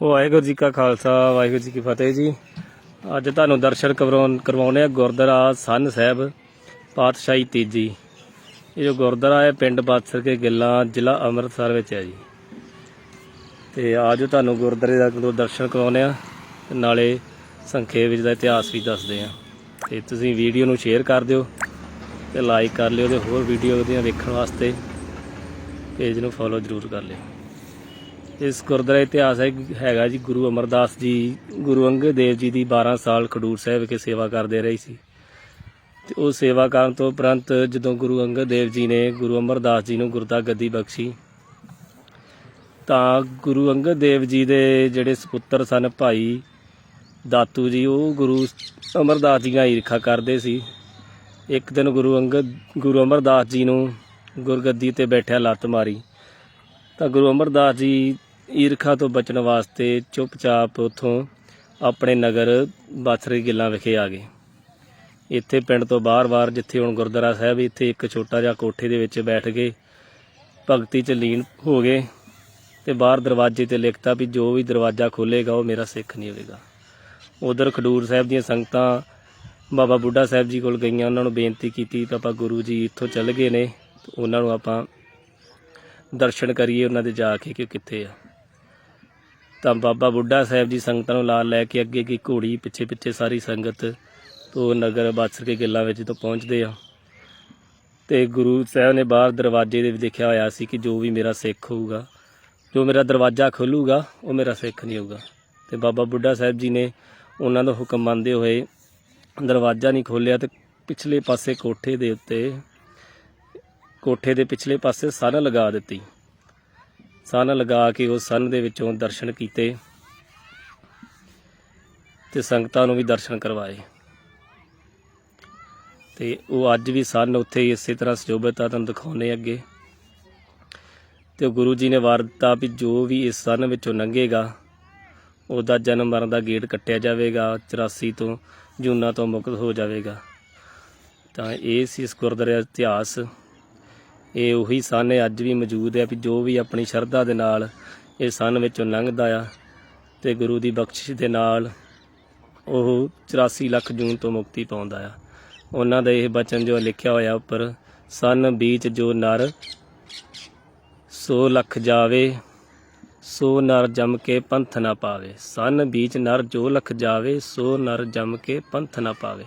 ਵਾਹਿਗੁਰੂ ਜੀ ਕਾ ਖਾਲਸਾ, ਵਾਹਿਗੁਰੂ ਜੀ ਕੀ ਫਤਿਹ ਜੀ। ਅੱਜ ਤੁਹਾਨੂੰ ਦਰਸ਼ਨ ਕਰਵਾਉਣ ਕਰਵਾਉਣੇ ਆ ਗੁਰਦੁਆਰਾ ਸੰਨ ਸਾਹਿਬ, ਪਾਤਸ਼ਾਹੀ ਤੀਜੀ। ਇਹ ਜੋ ਗੁਰਦੁਆਰਾ ਹੈ, ਪਿੰਡ ਬਾਦਸਰ ਕੇ ਗਿੱਲਾਂ, ਜ਼ਿਲ੍ਹਾ ਅੰਮ੍ਰਿਤਸਰ ਵਿੱਚ ਹੈ ਜੀ। ਤੇ ਆਜੋ ਤੁਹਾਨੂੰ ਗੁਰਦੁਆਰੇ ਦਾ ਦਰਸ਼ਨ ਕਰਵਾਉਣੇ ਆ, ਤੇ ਨਾਲੇ ਸੰਖੇਪ ਵਿੱਚ ਦਾ ਇਤਿਹਾਸ ਵੀ ਦੱਸਦੇ ਆ। ਤੇ ਤੁਸੀਂ ਵੀਡੀਓ ਨੂੰ ਸ਼ੇਅਰ ਕਰ ਦਿਓ, ਤੇ ਲਾਈਕ ਕਰ ਲਿਓ, ਤੇ ਹੋਰ ਵੀਡੀਓ ਦੀਆਂ ਵੇਖਣ ਵਾਸਤੇ ਪੇਜ ਨੂੰ ਫੋਲੋ ਜ਼ਰੂਰ ਕਰ ਲਿਓ। ਇਸ ਗੁਰਦੁਆਰਾ ਇਤਿਹਾਸ ਹੈ, ਹੈਗਾ ਜੀ ਗੁਰੂ ਅਮਰਦਾਸ ਜੀ, ਗੁਰੂ ਅੰਗਦ ਦੇਵ ਜੀ ਦੀ 12 ਸਾਲ ਖਡੂਰ ਸਾਹਿਬ ਵਿਖੇ ਸੇਵਾ ਕਰਦੇ ਰਹੇ ਸੀ। ਤੇ ਉਹ ਸੇਵਾ ਕਰਨ ਤੋਂ ਉਪਰੰਤ ਜਦੋਂ ਗੁਰੂ ਅੰਗਦ ਦੇਵ ਜੀ ਨੇ ਗੁਰੂ ਅਮਰਦਾਸ ਜੀ ਨੂੰ ਗੁਰਦਾ ਗੱਦੀ ਬਖਸ਼ੀ, ਤਾਂ ਗੁਰੂ ਅੰਗਦ ਦੇਵ ਜੀ ਦੇ ਜਿਹੜੇ ਸੁਪੁੱਤਰ ਸਨ ਭਾਈ ਦਾਤੂ ਜੀ, ਉਹ ਗੁਰੂ ਅਮਰਦਾਸ ਜੀ ਨਾਲ ਈਰਖਾ ਕਰਦੇ ਸੀ। ਇੱਕ ਦਿਨ ਗੁਰੂ ਅੰਗਦ, ਗੁਰੂ ਅਮਰਦਾਸ ਜੀ ਨੂੰ ਗੁਰਗੱਦੀ ਤੇ ਬੈਠਿਆ ਲੱਤ ਮਾਰੀ, ਤਾਂ ਗੁਰੂ ਅਮਰਦਾਸ ਜੀ ਈਰਖਾ ਤੋਂ ਬਚਣ ਵਾਸਤੇ ਚੁੱਪਚਾਪ ਉਥੋਂ ਆਪਣੇ ਨਗਰ ਬਾਥਰੇ ਗਿੱਲਾਂ ਵਿਖੇ ਆ ਗਏ। ਇੱਥੇ ਪਿੰਡ ਤੋਂ ਬਾਹਰ-ਬਾਹਰ ਜਿੱਥੇ ਹੁਣ ਗੁਰਦੁਆਰਾ ਸਾਹਿਬ, ਇੱਥੇ ਇੱਕ ਛੋਟਾ ਜਿਹਾ ਕੋਠੇ ਦੇ ਵਿੱਚ ਬੈਠ ਕੇ ਭਗਤੀ ਚ ਲੀਨ ਹੋ ਗਏ ਤੇ ਬਾਹਰ ਦਰਵਾਜ਼ੇ ਤੇ ਲਿਖਤਾ ਵੀ ਜੋ ਵੀ ਦਰਵਾਜ਼ਾ ਖੋਲੇਗਾ ਉਹ ਮੇਰਾ ਸਿੱਖ ਨਹੀਂ ਹੋਵੇਗਾ। ਉਧਰ ਖਡੂਰ ਸਾਹਿਬ ਦੀਆਂ ਸੰਗਤਾਂ ਬਾਬਾ ਬੁੱਢਾ ਸਾਹਿਬ ਜੀ ਕੋਲ ਗਈਆਂ, ਉਹਨਾਂ ਨੂੰ ਬੇਨਤੀ ਕੀਤੀ ਤਾਂ ਆਪਾਂ ਗੁਰੂ ਜੀ ਇੱਥੋਂ ਚੱਲ ਗਏ ਨੇ ਉਹਨਾਂ ਨੂੰ ਆਪਾਂ ਦਰਸ਼ਨ ਕਰੀਏ ਉਹਨਾਂ ਦੇ ਜਾ ਕੇ ਕਿ ਕਿੱਥੇ ਆ। ਤਾਂ ਬਾਬਾ ਬੁੱਢਾ ਸਾਹਿਬ ਜੀ ਸੰਗਤਾਂ ਨੂੰ ਨਾਲ ਲੈ ਕੇ ਅੱਗੇ ਕੀ ਘੋੜੀ ਪਿੱਛੇ ਪਿੱਛੇ ਸਾਰੀ ਸੰਗਤ ਤੋਂ ਨਗਰ ਬਾਦਸਰ ਕੇ ਗਿੱਲਾਂ ਵਿੱਚ ਤੋਂ ਪਹੁੰਚਦੇ ਆ। ਤੇ ਗੁਰੂ ਸਾਹਿਬ ਨੇ ਬਾਹਰ ਦਰਵਾਜ਼ੇ ਦੇ ਵੀ ਦੇਖਿਆ ਹੋਇਆ ਸੀ ਕਿ ਜੋ ਵੀ ਮੇਰਾ ਸਿੱਖ ਹੋਊਗਾ, ਜੋ ਮੇਰਾ ਦਰਵਾਜ਼ਾ ਖੋਲੂਗਾ, ਉਹ ਮੇਰਾ ਸਿੱਖ ਨਹੀਂ ਹੋਊਗਾ। ਤੇ ਬਾਬਾ ਬੁੱਢਾ ਸਾਹਿਬ ਜੀ ਨੇ ਉਹਨਾਂ ਦਾ ਹੁਕਮ ਮੰਨਦੇ ਹੋਏ ਦਰਵਾਜ਼ਾ ਨਹੀਂ ਖੋਲਿਆ ਤੇ ਪਿਛਲੇ ਪਾਸੇ ਕੋਠੇ ਦੇ ਉੱਤੇ ਕੋਠੇ ਦੇ ਪਿਛਲੇ ਪਾਸੇ ਸਨ ਲਗਾ ਦਿੱਤੀ। ਸਨ ਲਗਾ ਕੇ ਉਹ ਸੰਨ ਦੇ ਵਿੱਚੋਂ ਦਰਸ਼ਨ ਕੀਤੇ ਤੇ ਸੰਗਤਾਂ ਨੂੰ ਵੀ ਦਰਸ਼ਨ ਕਰਵਾਏ। ਤੇ ਉਹ ਅੱਜ ਵੀ ਸਨ ਉੱਥੇ ਇਸੇ ਤਰ੍ਹਾਂ ਸੁਜੋਭਿਤ ਆ, ਤੁਹਾਨੂੰ ਦਿਖਾਉਣੇ ਅੱਗੇ। ਤੇ ਗੁਰੂ ਜੀ ਨੇ ਵਾਰ ਦਿੱਤਾ ਵੀ ਜੋ ਵੀ ਇਸ ਸੰਨ ਵਿੱਚੋਂ ਲੰਘੇਗਾ, ਉਹਦਾ ਜਨਮ ਮਰਨ ਦਾ ਗੇਟ ਕੱਟਿਆ ਜਾਵੇਗਾ 84 ਤੋਂ ਜੂਨਾ ਤੋਂ ਮੁਕਤ ਹੋ ਜਾਵੇਗਾ। ਤਾਂ ਇਹ ਸੀ ਇਸ ਗੁਰਦੁਆਰੇ ਦਾ ਇਤਿਹਾਸ। ਇਹ ਉਹੀ ਸਨ ਅੱਜ ਵੀ ਮੌਜੂਦ ਹੈ ਵੀ ਜੋ ਵੀ ਆਪਣੀ ਸ਼ਰਧਾ ਦੇ ਨਾਲ ਇਹ ਸਨ ਵਿੱਚੋਂ ਲੰਘਦਾ ਆ ਤੇ ਗੁਰੂ ਦੀ ਬਖਸ਼ਿਸ਼ ਦੇ ਨਾਲ ਉਹ 84 ਲੱਖ ਜੂਨ ਤੋਂ ਮੁਕਤੀ ਪਾਉਂਦਾ ਆ। ਉਹਨਾਂ ਦਾ ਇਹ ਬਚਨ ਜੋ ਲਿਖਿਆ ਹੋਇਆ ਉੱਪਰ, ਸਨ ਬੀਚ ਜੋ ਨਰ ਸੋ ਲੱਖ ਜਾਵੇ, ਸੋ ਨਰ ਜੰਮ ਕੇ ਪੰਥ ਨਾ ਪਾਵੇ। ਸਨ ਬੀਚ ਨਰ ਜੋ ਲਖ ਜਾਵੇ, ਸੋ ਨਰ ਜੰਮ ਕੇ ਪੰਥ ਨਾ ਪਾਵੇ।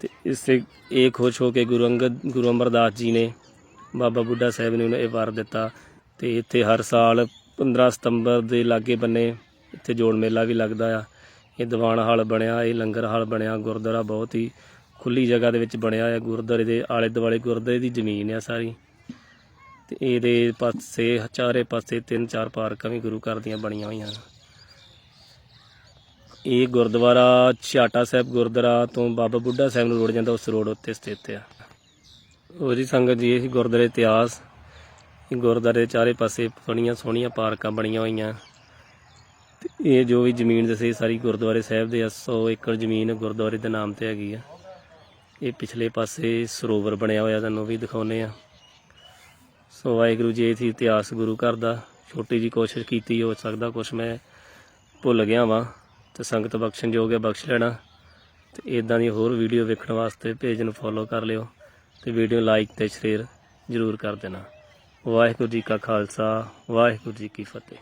ਤੇ ਇਸੇ ਇਹ ਖੁਸ਼ ਹੋ ਕੇ ਗੁਰੂ ਅੰਗਦ, ਗੁਰੂ ਅਮਰਦਾਸ ਜੀ ਨੇ ਬਾਬਾ ਬੁੱਢਾ ਸਾਹਿਬ ਨੇ ਉਹਨੂੰ ਇਹ ਵਾਰ ਦਿੱਤਾ ਤੇ ਇੱਥੇ ਹਰ ਸਾਲ 15 ਸਤੰਬਰ ਦੇ ਲਾਗੇ ਬੰਨੇ ਇੱਥੇ ਜੋੜ ਮੇਲਾ ਵੀ ਲੱਗਦਾ ਆ। ਇਹ ਦੀਵਾਨ ਹਾਲ ਬਣਿਆ, ਇਹ ਲੰਗਰ ਹਾਲ ਬਣਿਆ, ਗੁਰਦੁਆਰਾ ਬਹੁਤ ਹੀ ਖੁੱਲੀ ਜਗ੍ਹਾ ਦੇ ਵਿੱਚ ਬਣਿਆ ਹੈ ਗੁਰਦੁਆਰੇ ਦੇ ਆਲੇ ਦੁਆਲੇ ਗੁਰਦੁਆਰੇ ਦੀ ਜ਼ਮੀਨ ਆ ਸਾਰੀ। ਤੇ ਇਹਦੇ ਪਾਸੇ, ਚਾਰੇ ਪਾਸੇ ਤਿੰਨ ਚਾਰ ਪਾਰਕਾਂ ਵੀ ਗੁਰੂ ਘਰ ਦੀਆਂ ਬਣੀਆਂ ਹੋਈਆਂ ਹਨ ਇਹ ਗੁਰਦੁਆਰਾ ਛਾਟਾ ਸਾਹਿਬ ਗੁਰਦੁਆਰਾ ਤੋਂ ਬਾਬਾ ਬੁੱਢਾ ਸਾਹਿਬ ਨੂੰ ਰੋੜ ਜਾਂਦਾ, ਉਸ ਰੋਡ ਉੱਤੇ ਸਥਿਤ ਉਹ ਜੀ ਸੰਗਤ ਜੀ ਇਹ ਗੁਰਦੁਆਰੇ ਇਤਿਹਾਸ। ਇਹ ਗੁਰਦੁਆਰੇ ਦੇ ਚਾਰੇ ਪਾਸੇ ਸੋਹਣੀਆਂ ਸੋਹਣੀਆਂ ਪਾਰਕਾਂ ਬਣੀਆਂ ਹੋਈਆਂ। ਤੇ ਇਹ ਜੋ ਵੀ ਜ਼ਮੀਨ ਦੱਸੀ ਸਾਰੀ ਗੁਰਦੁਆਰੇ ਸਾਹਿਬ ਦੇ ਆ, 100 ਏਕੜ ਜ਼ਮੀਨ ਗੁਰਦੁਆਰੇ ਦੇ ਨਾਮ ਤੇ ਹੈਗੀ ਆ। ਇਹ ਪਿਛਲੇ ਪਾਸੇ ਸਰੋਵਰ ਬਣਿਆ ਹੋਇਆ ਤੁਹਾਨੂੰ ਵੀ ਦਿਖਾਉਨੇ ਆ। ਸੋ ਵਾਹਿਗੁਰੂ ਜੀ ਇਹ ਸੀ ਇਤਿਹਾਸ ਗੁਰੂ ਘਰ ਦਾ। ਛੋਟੀ ਜੀ ਕੋਸ਼ਿਸ਼ ਕੀਤੀ ਹੋ ਸਕਦਾ ਕੁਛ ਮੈਂ ਭੁੱਲ ਗਿਆ ਵਾਂ। ਤੇ ਸੰਗਤ ਬਖਸ਼ਣ ਯੋਗ ਹੈ ਬਖਸ਼ ਲੈਣਾ। ਤੇ ਇਦਾਂ ਦੀ ਹੋਰ ਵੀਡੀਓ ਵੇਖਣ ਵਾਸਤੇ ਪੇਜ ਨੂੰ ਫੋਲੋ ਕਰ ਲਿਓ। ਤੇ ਵੀਡੀਓ ਲਾਈਕ ਤੇ ਸ਼ੇਅਰ ਜ਼ਰੂਰ ਕਰ ਦੇਣਾ। ਵਾਹਿਗੁਰੂ ਜੀ ਕਾ ਖਾਲਸਾ, ਵਾਹਿਗੁਰੂ ਜੀ ਕੀ ਫਤਿਹ।